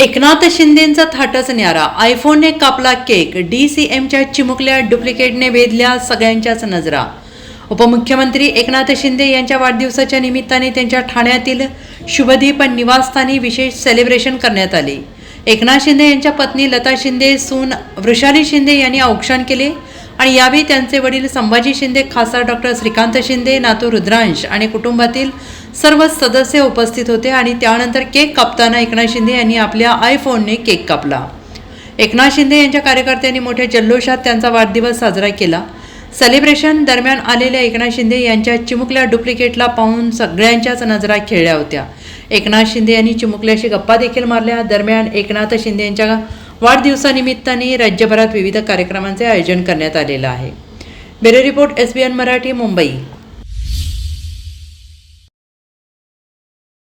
एकनाथ शिंदेंचा थाटच न्यारा. आयफोनने कापला cake. D C एमच्या चिमुकल्या डुप्लिकेटने वेधल्या सगळ्यांच्याच नजरा. उपमुख्यमंत्री एकनाथ शिंदे यांच्या वाढदिवसाच्या निमित्ताने त्यांच्या ठाण्यातील शुभदीप निवासस्थानी विशेष सेलिब्रेशन करण्यात आले. एकनाथ शिंदे यांच्या पत्नी लता शिंदे सून वृषाली शिंदे यांनी औक्षण केले. आणि यावेळी त्यांचे वडील संभाजी शिंदे खासदार डॉक्टर श्रीकांत शिंदे नातू रुद्रांश आणि कुटुंबातील सर्व सदस्य उपस्थित होते आणि त्यानंतर केक कापताना एकनाथ शिंदे यांनी आपल्या आयफोनने केक कापला. एकनाथ शिंदे यांच्या कार्यकर्त्यांनी मोठ्या जल्लोषात त्यांचा वाढदिवस साजरा केला. सेलिब्रेशन दरम्यान आलेल्या एकनाथ शिंदे यांच्या चिमुकल्या डुप्लिकेटला पाहून सगळ्यांच्याच नजरा खेळल्या होत्या. एकनाथ शिंदे यांनी चिमुकल्याशी गप्पा देखील मारल्या. दरम्यान एकनाथ शिंदे यांच्या वाढदिवसानिमित्ताने राज्यभरात विविध कार्यक्रमांचे आयोजन करण्यात आलेलं आहे. Bureau report S B N Marathi Mumbai.